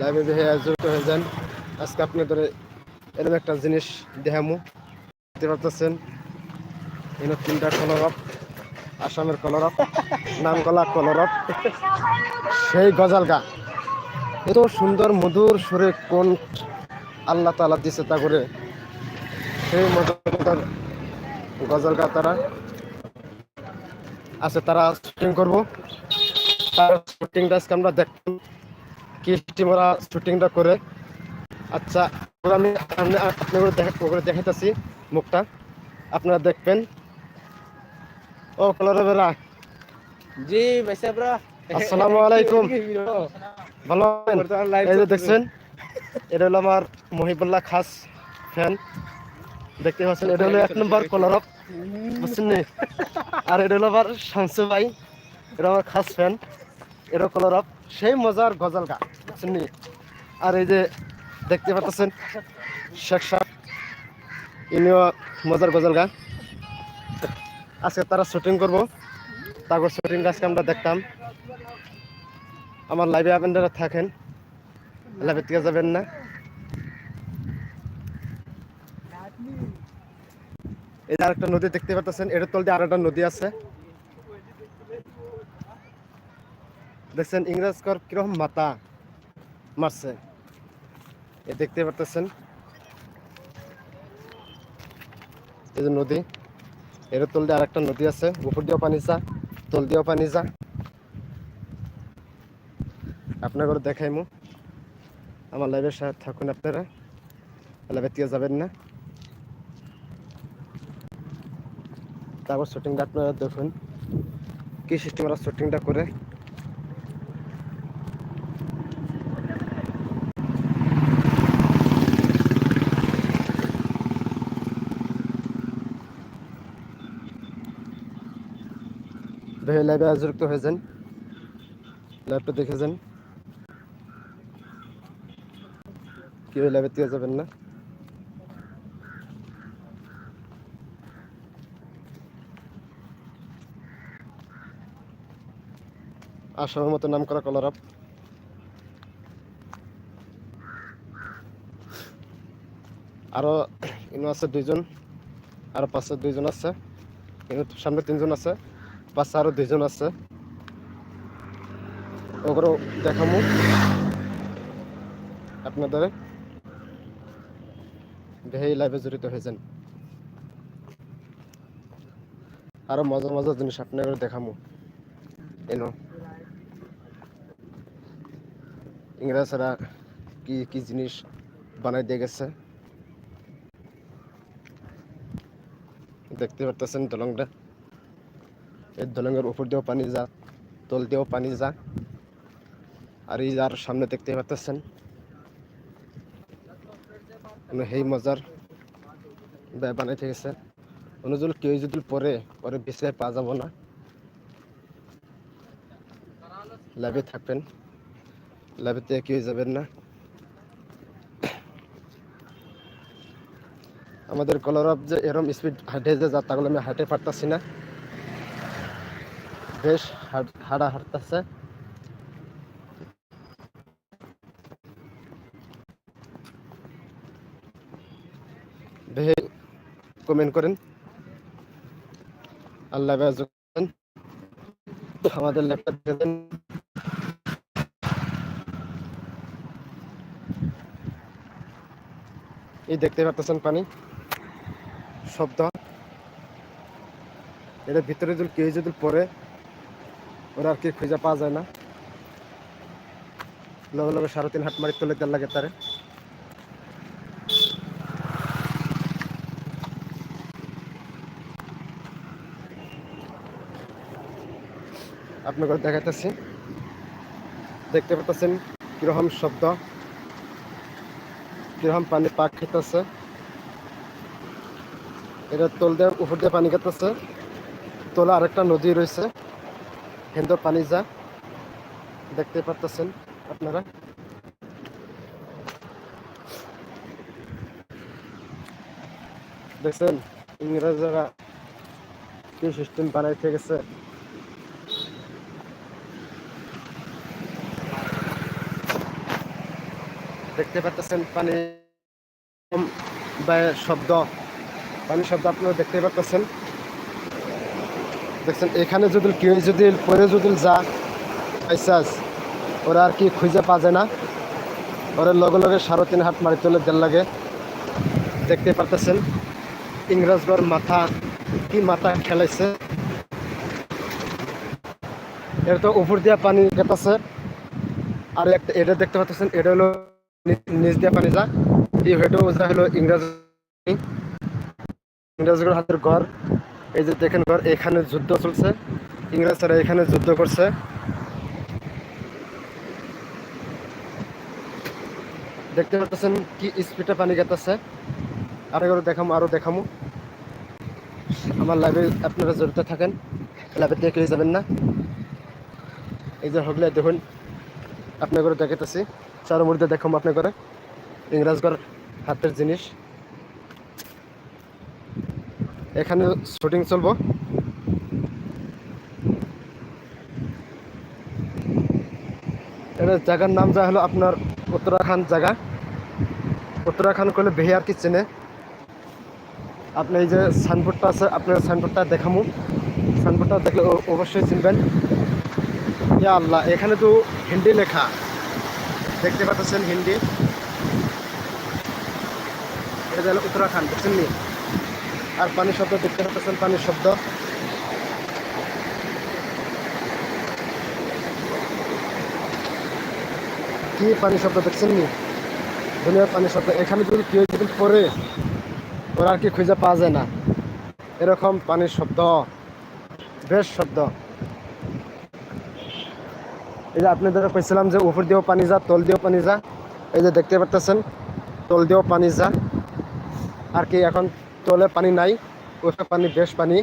লাইভে দেখে যুক্ত হয়ে যান। আজকে আপনাদের এরকম একটা জিনিস দেখামু। দেখতে পাচ্ছেন এখানে তিনটা কলরব আসামের কলরব নামকলা কলরব সেই গজাল গা। এত সুন্দর, মধুর সুরে কোন আল্লাহ তালা দিছে তা করে। সেই মজার গজল গা তারা। আছে তারা শুটিং করব। তার শুটিংটা আজকে আমরা দেখতাম কি টিমরা শুটিংটা করে। আচ্ছা আমি আপনাদের দেখা দেখাইতেছি মুখটা। আপনারা দেখবেন। ও কলরে বেড়া। জি ভাইসা আসসালামু আলাইকুম। ভালো এই যে দেখছেন এটা হলো আমার মহিবুল্লাহ খাস ফ্যান দেখতে পাচ্ছেন এটা হলো এক নম্বর কলরব বুঝছেন? আর এটা হলো আমার শামসু ভাই এটা আমার খাস ফ্যান এটা কলরব সেই মজার গজল গা, বুঝছেন নি? আর এই যে দেখতে পাচ্ছেন, শেখ সাহ ইনিও মজার গজল গা। আজকে তারা শুটিং করব। তারপর শুটিং আজকে আমরা দেখতাম। আমার লাইভে আপনারা থাকেন। লাইভে থেকে যাবেন না। এই যে আরেকটা নদী দেখতে পাচ্ছেন এটার তল দিয়ে আরেকটা নদী আছে। দেখছেন ইংরেজ কর কীরকম মাথা মারছে। এ দেখতে পারতেছেন। এই যে নদী, এর তল দিয়ে আরেকটা নদী আছে, উপর দিয়েও পানি যা, তল দিয়েও পানি যা। আপনাদের দেখাইমু। আমার লাইভের সাথে থাকুন আপনারা। লাইভে দিয়ে যাবেন না। তারপর শুটিংটা আপনারা দেখুন। কি সিস্টেম ওরা শুটিংটা করে। দেখে লাইভে যুক্ত হয়ে যান। লাইভটা দেখে যান। লাইভে দিয়ে যাবেন না। আসামের মতো নাম করা কলরব আরও ইনো আছে দুইজন, আরও পাশে দুইজন আছে। সামনে তিনজন আছে। পাশে আরও দুজন আছে। ওগুলো দেখামু। আপনাদের। দেখে লাইভে জড়িত হয়েছেন। আরও মজার মজার জিনিস আপনাদের দেখামু। এনো। ইংরেজরা কি কি জিনিস বানাই দিয়ে গেছে? দেখতে পারতেছেন দলংটা। এই দলংয়ের উপর দিয়েও পানি যা, তল দিয়েও পানি যা। আর এই যার সামনে দেখতে মানে সেই মজার ব্যয় বানাই গেছে অনুজুল কেউ যদি পরে পরে বেশি পাওয়া যাব না। লাভে থাকবেন লাভেতে কেউ যাবেন না। আমাদের কলরব যে এরম স্পিড হাঁটে যে যা, তাগুলো আমি হাঁটে পারতাছি না। বেশ হাঁটা হাঁটতেছে কমেন্ট করেন। আল্লাহ আমাদের ল্যাপটপ দেন। এই দেখতে পাচ্ছেন পানি। শব্দ। এটা ভিতরে যদি কেউ যদি পরে ওরা আর কি খুঁজে পাওয়া যায় না। লগে লগে সাড়ে তিন হাট মারি তুলে দেওয়ার লাগে তারে। আপনাকে দেখাতেছি দেখতে পাচ্ছেন কীরকম শব্দ। কীরকম পানি পাক খেতেছে। এটা তল দিয়ে, উপর দিয়ে পানি খেতেছে। তোলা আরেকটা নদী রয়েছে। হেন্দ পানি যা দেখতে পারতেছেন আপনারা। দেখছেন, ইংরেজরা কি সিস্টেম বানাইতে গেছে দেখতে পাচ্ছেন পানি শব্দ। পানির শব্দ আপনারা দেখতে পাচ্ছেন দেখছেন, এখানে যদি কেউ যদি পরে যদি যা আইসাস ওরা আর কি খুঁজে পা যায় না। ওরা লগে লগে সাড়ে তিন হাত মারি তোলে দেড় লাগে। দেখতে পারতেছেন ইংরেজগর মাথা, কি মাথা খেলাইছে। এটা তো উপর দিয়া পানি গেতাছে। আর একটা এটা দেখতে পাচ্ছেন এটা হলো নিচ দিয়া পানি যা। এই হেঁটেও যা হলো ইংরেজ। ইংরেজগর হাতের ঘর। এই যে দেখেন ঘর এখানে যুদ্ধ চলছে। ইংরেজরা এখানে যুদ্ধ করছে। দেখতে পাচ্ছেন কি স্পিডে পানি গেতেছে। আর এগুলো দেখামো, আরও দেখামো। আমার লাইভে আপনারা জড়িত থাকেন লাইভে দেখে যাবেন না। এই যে হগলে দেখুন আপনার করে দেখাতেছি চার মধ্যে দেখাম আপনার করে। ইংরাজগর হাতের জিনিস। এখানে শুটিং চলবো। এটা জায়গার নাম যা হলো আপনার উত্তরাখণ্ড জায়গা। উত্তরাখণ্ড করলে বেহে আর কি চেনে আপনি এই যে সাইনবোর্ডটা আছে, আপনার সাইনবোর্ডটা দেখামু। সাইনবোর্ডটা দেখলে অবশ্যই চিনবেন। ইয়া আল্লাহ, এখানে তো হিন্দি লেখা। দেখতে পাচ্ছেন হিন্দি। এটা হলো উত্তরাখণ্ড বুঝছেন নি? আর পানির শব্দ দেখতে পাচ্ছেন, পানির শব্দ। কি পানির শব্দ দেখছেন নি? দুনিয়ার পানির শব্দ। এখানে যদি কেউ যদি পড়ে, ওরা আর কি খুঁজে পাওয়া যায় না। এরকম পানির শব্দ, বেশ শব্দ। এই যে আপনাদের কইছিলাম যে উপর দিয়েও পানি যা, তল দিয়েও পানি যা। এই যে দেখতে পারতেছেন, তল দিয়েও পানি যা। আর কি এখন তলে পানি নাই উপরে পানি, বেশ পানি।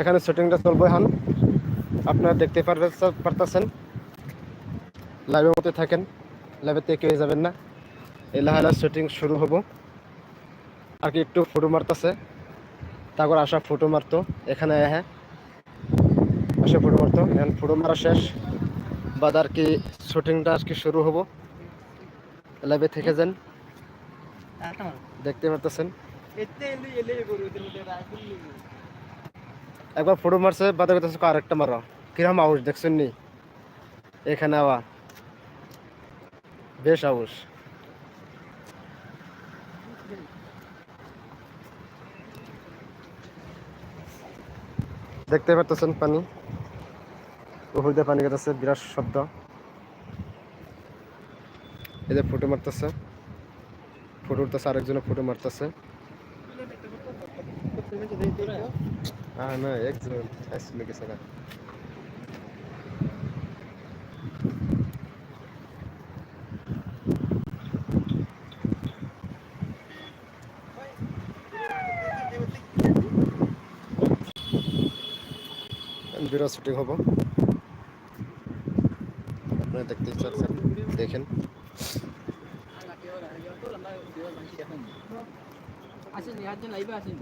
এখানে শুটিংটা চলবে এখন। আপনারা দেখতে পারতেছেন। লাইভের মধ্যে থাকেন। লাইভের থেকে কেউ যাবেন না। এই লাহালা শুটিং শুরু হব। আর কি একটু ফটো মারতেছে। তারপর আসা ফটো মারতো। এখানে হ্যাঁ আসে ফটো মারতো। এখন ফটো মারা শেষ। বাদ আর কি শুটিংটা আজকে শুরু হব। লাইভে থেকে যান। দেখতে পারতেছেন? একবার ফটো মারছে বাদে করতেছে আরেকটা মারো। কিরম আউস দেখছেন নি? এখানে আবার। বেশ আউস দেখতে পারতেছেন পানি? উপর দিয়ে পানি গেতেছে বিরাট শব্দ। এদের ফটো মারতেছে। ফটো উঠতেছে, আরেকজনে ফটো মারতেছে। না, একজন আসলে গেছে না বিরাট শুটিং হব। আপনারা দেখতে চাচ্ছেন দেখেন। আসেন একজন লাইভে আসেন